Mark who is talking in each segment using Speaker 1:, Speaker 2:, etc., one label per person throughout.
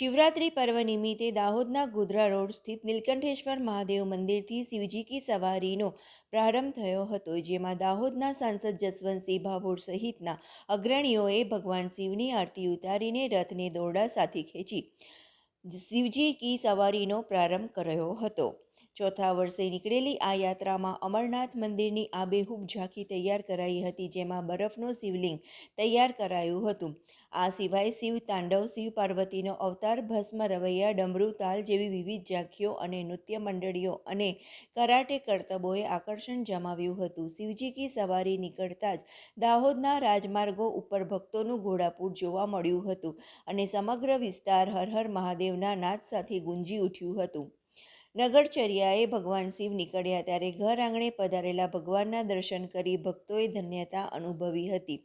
Speaker 1: શિવરાત્રી પર્વ નિમિત્તે દાહોદના ગોધરા રોડ સ્થિત નીલકંઠેશ્વર મહાદેવ મંદિરથી શિવજી કી સવારીનો પ્રારંભ થયો હતો, જેમાં દાહોદના સાંસદ જસવંતસિંહ ભાભોર સહિતના અગ્રણીઓએ ભગવાન શિવની આરતી ઉતારીને રથને દોરડા સાથે ખેંચી શિવજી કી સવારીનો પ્રારંભ કર્યો હતો. ચોથા વર્ષે નીકળેલી આ યાત્રામાં અમરનાથ મંદિરની આબેહૂબ ઝાંખી તૈયાર કરાઈ હતી, જેમાં બરફનો શિવલિંગ તૈયાર કરાયું હતું. આ સિવાય શિવ, તાંડવ શિવ પાર્વતીનો અવતાર, ભસ્મ, રવૈયા, ડમરૂ, તાલ જેવી વિવિધ ઝાંખીઓ અને નૃત્ય મંડળીઓ અને કરાટે કરતબોએ આકર્ષણ જમાવ્યું હતું. શિવજી કી સવારી નીકળતા જ દાહોદના રાજમાર્ગો ઉપર ભક્તોનું ઘોડાપૂર જોવા મળ્યું હતું અને સમગ્ર વિસ્તાર હર હર મહાદેવના નાદ સાથે ગુંજી ઉઠ્યું હતું. નગરચર્યાએ ભગવાન શિવ નીકળ્યા ત્યારે ઘર આંગણે પધારેલા ભગવાનના દર્શન કરી ભક્તોએ ધન્યતા અનુભવી હતી.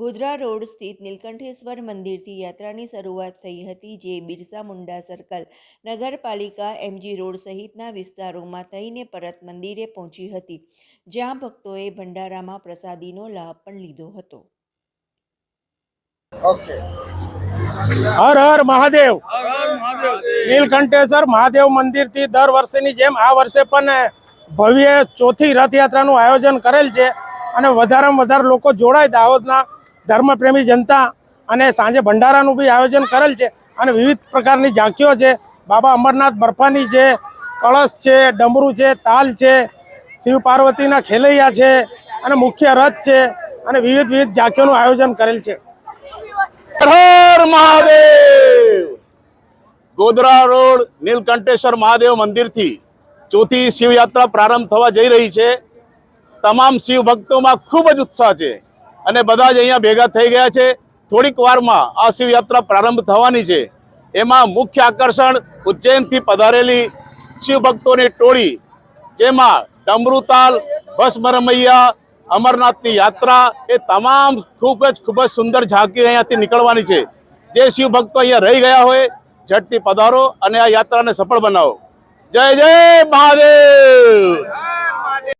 Speaker 1: ગોધરા રોડ સ્થિત નીલકંઠેશ્વર મંદિરથી યાત્રાની શરૂઆત થઈ હતી જે બિરસા મુંડા સર્કલ નગરપાલિકા એમજી રોડ સહિતના વિસ્તારોમાં થઈને પરત મંદિરે પહોંચી હતી જ્યાં ભક્તોએ ભંડારામાં પ્રસાદીનો લાભ પણ લીધો હતો.
Speaker 2: હર હર મહાદેવ. નીલકંઠેશ્વર મહાદેવ મંદિરથી દર વર્ષેની જેમ આ વર્ષે પણ ભવ્ય ચોથી રથયાત્રાનું આયોજન કરેલ છે અને વધારેમાં વધારે લોકો જોડાય દાહોદના ધર્મપ્રેમી જનતા અને સાંજે ભંડારાનું બી આયોજન કરેલ છે અને વિવિધ પ્રકારની ઝાંખીઓ છે. બાબા અમરનાથ બરફાની છે કળશ છે, ડમરું છે, તાલ છે, શિવ પાર્વતીના ખેલૈયા છે અને મુખ્ય રથ છે અને વિવિધ વિવિધ ઝાંખીઓનું આયોજન કરેલ છે.
Speaker 3: મહાદેવ! ગોધરા રોડ નીલકંઠેશ્વર મહાદેવ મંદિરથી ચોથી શિવયાત્રા પ્રારંભ થવા જઈ રહી છે. તમામ શિવ ભક્તોમાં ખૂબ જ ઉત્સાહ છે અને બધા જ અહીંયા ભેગા થઈ ગયા છે. થોડીક વારમાં આ શિવયાત્રા પ્રારંભ થવાની છે. એમાં મુખ્ય આકર્ષણ ઉજ્જૈનથી પધારેલી શિવ ભક્તોની ટોળી, જેમાં ડમરુતાલ ભસ્મરમૈયા અમરનાથની યાત્રા એ તમામ ખૂબ જ ખૂબ જ સુંદર ઝાંકી અહીંયાથી નીકળવાની છે. જે શિવ ભક્તો અહીંયા રહી ગયા હોય ઝટથી પધારો અને આ યાત્રાને સફળ બનાવો. જય જય મહાદેવ!